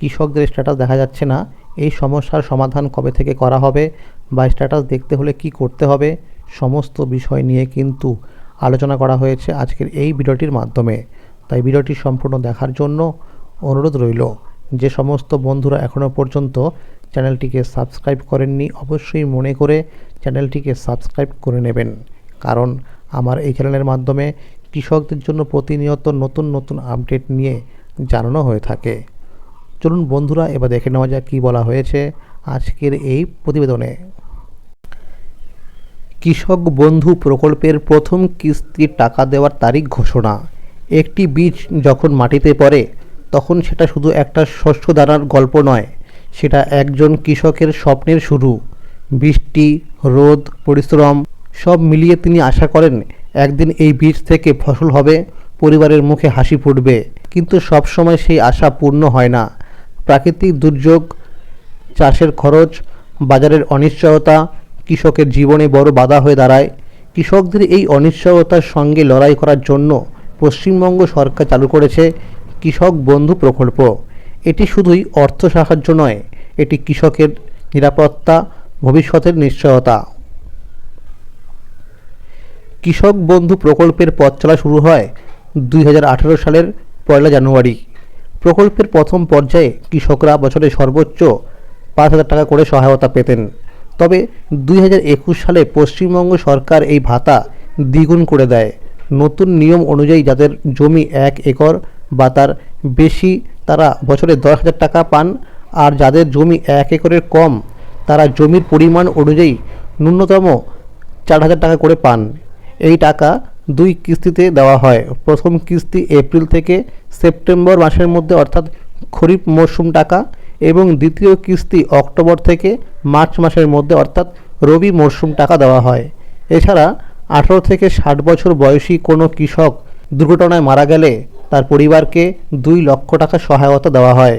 কৃষকদের স্ট্যাটাস দেখা যাচ্ছে না। এই সমস্যার সমাধান কবে থেকে করা হবে বা স্ট্যাটাস দেখতে হলে কি করতে হবে সমস্ত বিষয় নিয়ে কিন্তু আলোচনা করা হয়েছে আজকের এই ভিডিওটির মাধ্যমে। তাই ভিডিওটি সম্পূর্ণ দেখার জন্য অনুরোধ রইল, যে সমস্ত বন্ধুরা এখনও পর্যন্ত চ্যানেলটিকে সাবস্ক্রাইব করেননি, অবশ্যই মনে করে চ্যানেলটিকে সাবস্ক্রাইব করে নেবেন। কারণ আমার এই চ্যানেলের মাধ্যমে কৃষকদের জন্য প্রতিনিয়ত নতুন নতুন আপডেট নিয়ে জানানো হয়ে থাকে। চলুন বন্ধুরা, এবার দেখে নেওয়া যাক কী বলা হয়েছে আজকের এই প্রতিবেদনে। কৃষক বন্ধু প্রকল্পের প্রথম কিস্তির টাকা দেওয়ার তারিখ ঘোষণা। একটি বীজ যখন মাটিতে পড়ে, তখন সেটা শুধু একটা শস্য দানার গল্প নয়, সেটা একজন কৃষকের স্বপ্নের শুরু। বৃষ্টি, রোদ, পরিশ্রম, সব মিলিয়ে তিনি আশা করেন একদিন এই বীজ থেকে ফসল হবে, পরিবারের মুখে হাসি ফুটবে। কিন্তু সবসময় সেই আশা পূর্ণ হয় না। প্রাকৃতিক দুর্যোগ, চাষের খরচ, বাজারের অনিশ্চয়তা, কৃষকের জীবনে বড় বাধা হয়ে দাঁড়ায়। কৃষকদের এই অনিশ্চয়তার সঙ্গে লড়াই করার জন্য পশ্চিমবঙ্গ সরকার চালু করেছে কৃষক বন্ধু প্রকল্প। এটি শুধুই অর্থ সাহায্য নয়, এটি কৃষকের নিরাপত্তা, ভবিষ্যতের নিশ্চয়তা। কৃষক বন্ধু প্রকল্পের পথ চলা শুরু হয় দুই হাজার আঠেরো সালের পয়লা জানুয়ারি। প্রকল্পের প্রথম পর্যায়ে কৃষকরা বছরে সর্বোচ্চ পাঁচ হাজার টাকা করে সহায়তা পেতেন। তবে দুই হাজার একুশ সালে পশ্চিমবঙ্গ সরকার এই ভাতা দ্বিগুণ করে দেয়। নতুন নিয়ম অনুযায়ী যাদের জমি এক একর বা তার বেশি, তারা বছরে দশ হাজার টাকা পান। আর যাদের জমি এক একরের কম, তারা জমির পরিমাণ অনুযায়ী ন্যূনতম চার হাজার টাকা করে পান। এই টাকা দুই কিস্তিতে দেওয়া হয়। প্রথম কিস্তি এপ্রিল থেকে সেপ্টেম্বর মাসের মধ্যে, অর্থাৎ খরিফ মরশুম টাকা এবং দ্বিতীয় কিস্তি অক্টোবর থেকে মার্চ মাসের মধ্যে, অর্থাৎ রবি মরশুম টাকা দেওয়া হয়। এছাড়া আঠারো থেকে ষাট বছর বয়সী কোনো কৃষক দুর্ঘটনায় মারা গেলে তার পরিবারকে দুই লক্ষ টাকা সহায়তা দেওয়া হয়।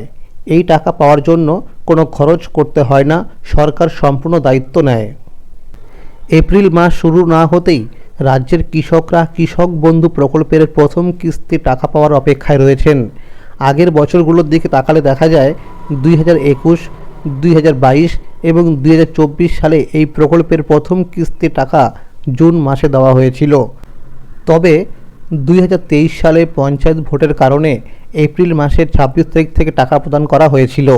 এই টাকা পাওয়ার জন্য কোনো খরচ করতে হয় না, সরকার সম্পূর্ণ দায়িত্ব নেয়। এপ্রিল মাস শুরু না হতেই রাজ্যের কৃষকরা কৃষক বন্ধু প্রকল্পের প্রথম কিস্তি টাকা পাওয়ার অপেক্ষায় রয়েছেন। আগের বছরগুলোর দিকে তাকালে দেখা যায়, দুই হাজার একুশ, দুই হাজার বাইশ এবং দুই হাজার চব্বিশ সালে এই প্রকল্পের প্রথম কিস্তি টাকা জুন মাসে দেওয়া হয়েছিল। তবে দুই হাজার তেইশ সালে পঞ্চায়েত ভোটের কারণে এপ্রিল মাসের ছাব্বিশ তারিখ থেকে টাকা প্রদান করা হয়েছিল।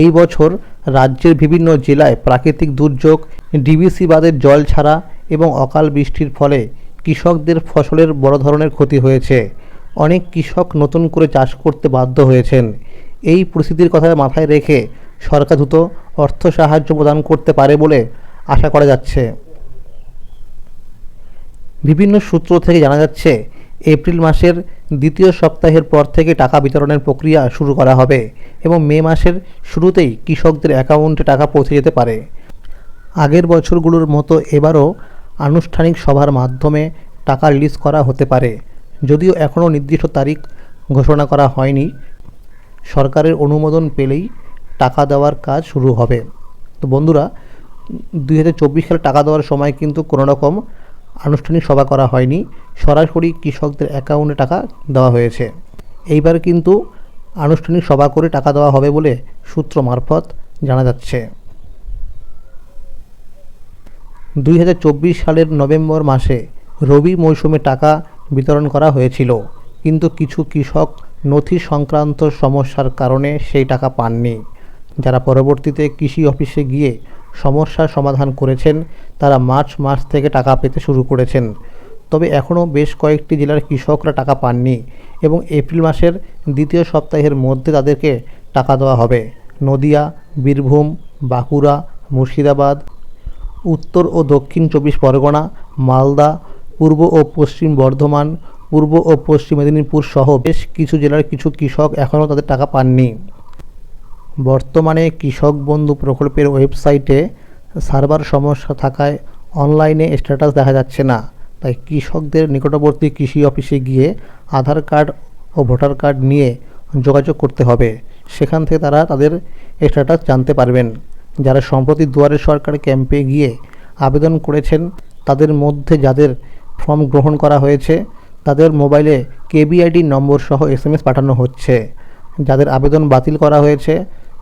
এই বছর রাজ্যের বিভিন্ন জেলায় প্রাকৃতিক দুর্যোগ ডিবিসি বাদের জল ছাড়া এবং অকাল বৃষ্টির ফলে কৃষকদের ফসলের বড় ধরনের ক্ষতি হয়েছে। অনেক কৃষক নতুন করে চাষ করতে বাধ্য হয়েছেন। এই পরিস্থিতির কথা মাথায় রেখে সরকার দ্রুত অর্থ সাহায্য প্রদান করতে পারে বলে আশা করা যাচ্ছে। বিভিন্ন সূত্র থেকে জানা যাচ্ছে, এপ্রিল মাসের দ্বিতীয় সপ্তাহের পর থেকে টাকা বিতরণের প্রক্রিয়া শুরু করা হবে এবং মে মাসের শুরুতেই কৃষকদের অ্যাকাউন্টে টাকা পৌঁছে যেতে পারে। আগের বছরগুলোর মতো এবারও আনুষ্ঠানিক সভার মাধ্যমে টাকা রিলিজ করা হতে পারে। যদিও এখনও নির্দিষ্ট তারিখ ঘোষণা করা হয়নি। সরকারের অনুমোদন পেলেই টাকা দেওয়ার কাজ শুরু হবে। তো বন্ধুরা, দুই হাজার চব্বিশ সালে টাকা দেওয়ার সময় কিন্তু কোনো রকম আনুষ্ঠানিক সভা করা হয়নি। সরাসরি কৃষকদের অ্যাকাউন্টে টাকা দেওয়া হয়েছে। এইবার কিন্তু আনুষ্ঠানিক সভা করে টাকা দেওয়া হবে বলে সূত্র মারফত জানা যাচ্ছে। দুই হাজার চব্বিশ সালের নভেম্বর মাসে রবি মৌসুমে টাকা বিতরণ করা হয়েছিল, কিন্তু কিছু কৃষক নথি সংক্রান্ত সমস্যার কারণে সেই টাকা পাননি। যারা পরবর্তীতে কৃষি অফিসে গিয়ে সমস্যার সমাধান করেছেন, তারা মার্চ মাস থেকে টাকা পেতে শুরু করেছেন। তবে এখনও বেশ কয়েকটি জেলার কৃষকরা টাকা পাননি এবং এপ্রিল মাসের দ্বিতীয় সপ্তাহের মধ্যে তাদেরকে টাকা দেওয়া হবে। নদিয়া, বীরভূম, বাঁকুড়া, মুর্শিদাবাদ উত্তর ও দক্ষিণ চব্বিশ পরগনা, মালদা, পূর্ব ও পশ্চিম বর্ধমান, পূর্ব ও পশ্চিম মেদিনীপুর সহ বেশ কিছু জেলার কিছু কৃষক এখনও তাদের টাকা পাননি। বর্তমানে কৃষক বন্ধু প্রকল্পের ওয়েবসাইটে সার্ভার সমস্যা থাকায় অনলাইনে স্ট্যাটাস দেখা যাচ্ছে না। তাই কৃষকদের নিকটবর্তী কৃষি অফিসে গিয়ে আধার কার্ড ও ভোটার কার্ড নিয়ে যোগাযোগ করতে হবে। সেখান থেকে তারা তাদের স্ট্যাটাস জানতে পারবেন। যারা সম্প্রতি দুয়ারে সরকার ক্যাম্পে গিয়ে আবেদন করেছেন, তাদের মধ্যে যাদের ফর্ম গ্রহণ করা হয়েছে, তাদের মোবাইলে কেবিআইডি নম্বর সহ এস এসএমএস পাঠানো হচ্ছে। যাদের আবেদন বাতিল করা হয়েছে,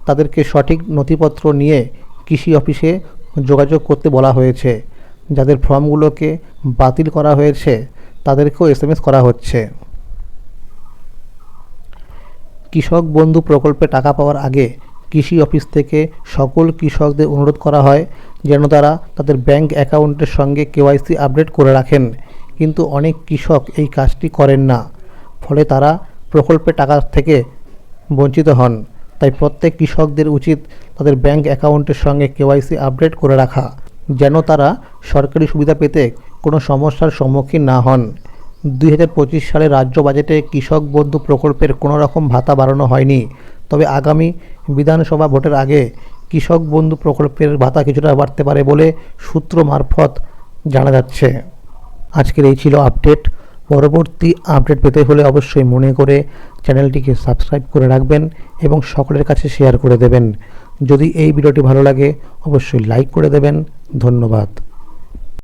তাদেরকে সঠিক নথিপত্র নিয়ে কৃষি অফিসে যোগাযোগ করতে বলা হয়েছে। যাদের ফর্মগুলোকে বাতিল করা হয়েছে, তাদেরকেও এস এসএমএস করা হচ্ছে। কৃষক বন্ধু প্রকল্পে টাকা পাওয়ার আগে কৃষি অফিস থেকে সকল কৃষকদের অনুরোধ করা হয় যেন তারা তাদের ব্যাংক অ্যাকাউন্টের সঙ্গে কেওয়াইসি আপডেট করে রাখেন। কিন্তু অনেক কৃষক এই কাজটি করেন না। ফলে তারা প্রকল্পে টাকা থেকে বঞ্চিত হন। তাই প্রত্যেক কৃষকদের উচিত তাদের ব্যাংক অ্যাকাউন্টের সঙ্গে কেওয়াইসি আপডেট করে রাখা, যেন তারা সরকারি সুবিধা পেতে কোনো সমস্যার সম্মুখীন না হন। দুই হাজার পঁচিশ সালে রাজ্য বাজেটে কৃষক বন্ধু প্রকল্পের কোনো রকম ভাতা বাড়ানো হয়নি। তবে আগামী বিধানসভা ভোটের আগে কৃষক বন্ধু প্রকল্পের ভাতা কিছুটা বাড়তে পারে বলে সূত্র মারফত জানা যাচ্ছে। আজকের এই ছিল আপডেট। পরবর্তী আপডেট পেতে হলে অবশ্যই মনে করে চ্যানেলটিকে সাবস্ক্রাইব করে রাখবেন এবং সকলের কাছে শেয়ার করে দেবেন। যদি এই ভিডিওটি ভালো লাগে, অবশ্যই লাইক করে দেবেন। ধন্যবাদ।